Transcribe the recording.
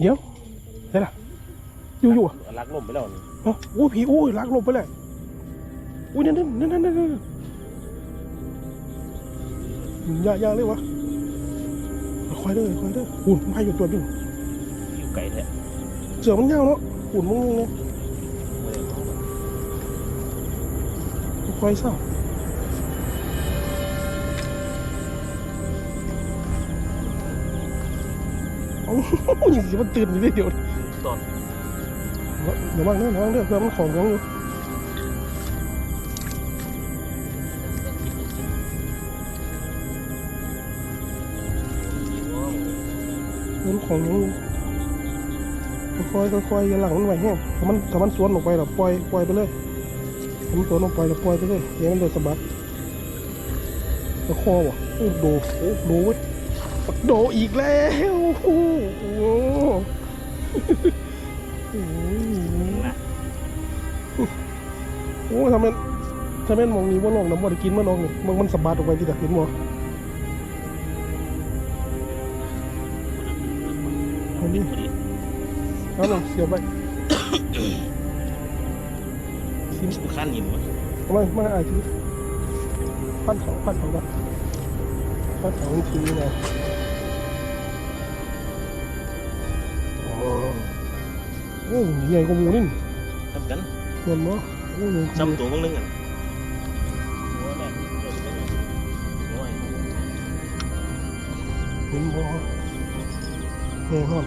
เดี๋ยวเฮ้ยล่ะอยู่อยู่อะลักลมไปแล้วนี่เอ้าโอ้ผีโอ้ยลักลงไปเลยอุ้ยนั่นนั่นนั่นนั่นนั่นนั่นยากยากเลยวะคอยเด้อคอยเด้อหุ่นมาอยู่ตัวอยู่อยู่ไก่แท้เสือมันยาวเนาะหุ่นมึงเนี่ยคอยเศร้า อ้โหยังสิมันตื่นอยู่เดี๋ยวตอนเดี๋ยวบ้างเด้อเดี๋ยวบ้างเด้อเพื่อมันของของอยู่เพื่อมันของของอยู่ค่อยๆค่อยๆอย่าหลังมันไหวแห้งถ้ามันถ้ามันสวนออกไปเราปล่อยปล่อยไปเลยถ้ามันสวนออกไปเราปล่อยไปเลยอย่าให้มันโดนสะบัดแล้วคอวะโอ้โดโอ้โดเว้ย โดอีกแล้วโอ้โหโอ้โหโอ้ทำเป็นทำเป็นมองนี้ว่าลงน้ำบ่ได้กินมาลงนี่มันมันสะบัดออกไปที่ตะเห็นบ่เอาดิพอดีเอาลงเสียบไปซิมขั้นยิ้มวะเอามามาไอ้ทีพันเขาพันเขาก่อนพันเขาทีไง โอ้ใหญ่กว่าหมูนี่ทำกันเงินบ่โอ้ใหญ่กว่าหมูซ้ำตัวมึงนึงกันโอ้แม่เดี๋ยวจะโอ้ยเห็นบ่แน่นอน